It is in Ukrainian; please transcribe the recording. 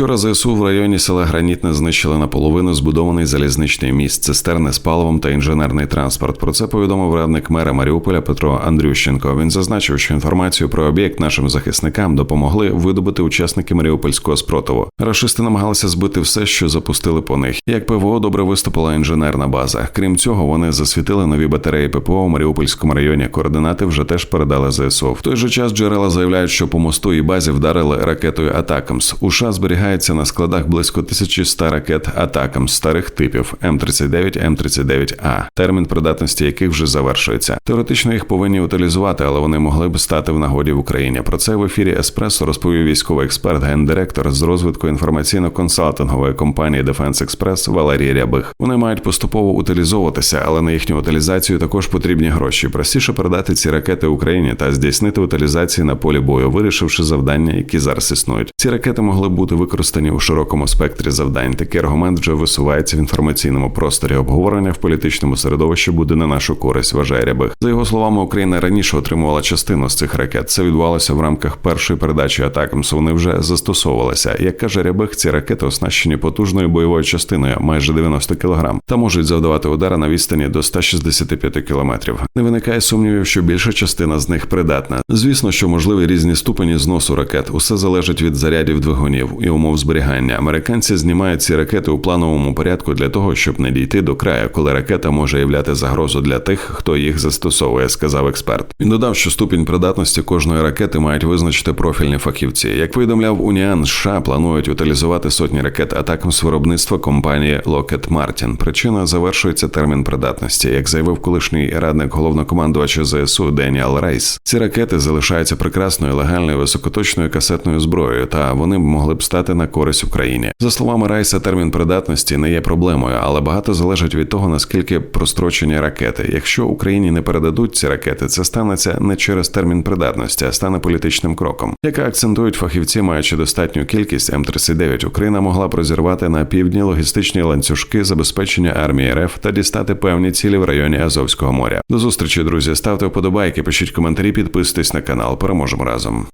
Вчора ЗСУ в районі села Гранітне знищили наполовину збудований залізничний міст, цистерни з паливом та інженерний транспорт. Про це повідомив радник мера Маріуполя Петро Андрющенко. Він зазначив, що інформацію про об'єкт нашим захисникам допомогли видобути учасники Маріупольського спротиву. Рашисти намагалися збити все, що запустили по них. Як ПВО добре виступила інженерна база. Крім цього, вони засвітили нові батареї ППО у Маріупольському районі. Координати вже теж передали ЗСУ. В той же час джерела заявляють, що по мосту і базі вдарили ракетою Атакамс. У США зберігається на складах близько 1100 ракет Атакамс старих типів М39, М39А, термін придатності яких вже завершується. Теоретично їх повинні утилізувати, але вони могли б стати в нагоді в Україні. Про це в ефірі Еспресо розповів військовий експерт, гендиректор з розвитку інформаційно-консалтингової компанії Defense Express Валерій Рябих. Вони мають поступово утилізовуватися, але на їхню утилізацію також потрібні гроші. Простіше передати ці ракети Україні та здійснити утилізації на полі бою, вирішивши завдання, які зараз існують. Ці ракети могли бути використані у широкому спектрі завдань. Такий аргумент вже висувається в інформаційному просторі. Обговорення в політичному середовищі буде на нашу користь. Вважає Рябих. За його словами, Україна раніше отримувала частину з цих ракет. Це відбувалося в рамках першої передачі Атакамс. Вони вже застосовувалися. Як каже Рябих, ці ракети оснащені потужною бойовою частиною, майже 90 кг, та можуть завдавати удари на відстані до 165 км. Не виникає сумнівів, що більша частина з них придатна. Звісно, що можливі різні ступені зносу ракет. Усе залежить від зарядів двигунів і умов зберігання. Американці знімають ці ракети у плановому порядку для того, щоб не дійти до краю, коли ракета може являти загрозу для тих, хто їх застосовує, сказав експерт. Він додав, що ступінь придатності кожної ракети мають визначити профільні фахівці. Як повідомляв Уніан, США планують утилізувати сотні ракет атакам з виробництва компанії Lockheed Martin. Причина завершується термін придатності, як заявив колишній радник головнокомандувача ЗСУ Деніал Рейс. Ці ракети залишаються прекрасною легальною високоточною касетною зброєю, та вони б могли б стати на користь Україні. За словами Райса, термін придатності не є проблемою, але багато залежить від того, наскільки прострочені ракети. Якщо Україні не передадуть ці ракети, це станеться не через термін придатності, а стане політичним кроком. Яка акцентують фахівці, маючи достатню кількість М-39, Україна могла б розірвати на півдні логістичні ланцюжки забезпечення армії РФ та дістати певні цілі в районі Азовського моря. До зустрічі, друзі. Ставте вподобайки, пишіть коментарі, підписуйтесь на канал. Переможемо разом.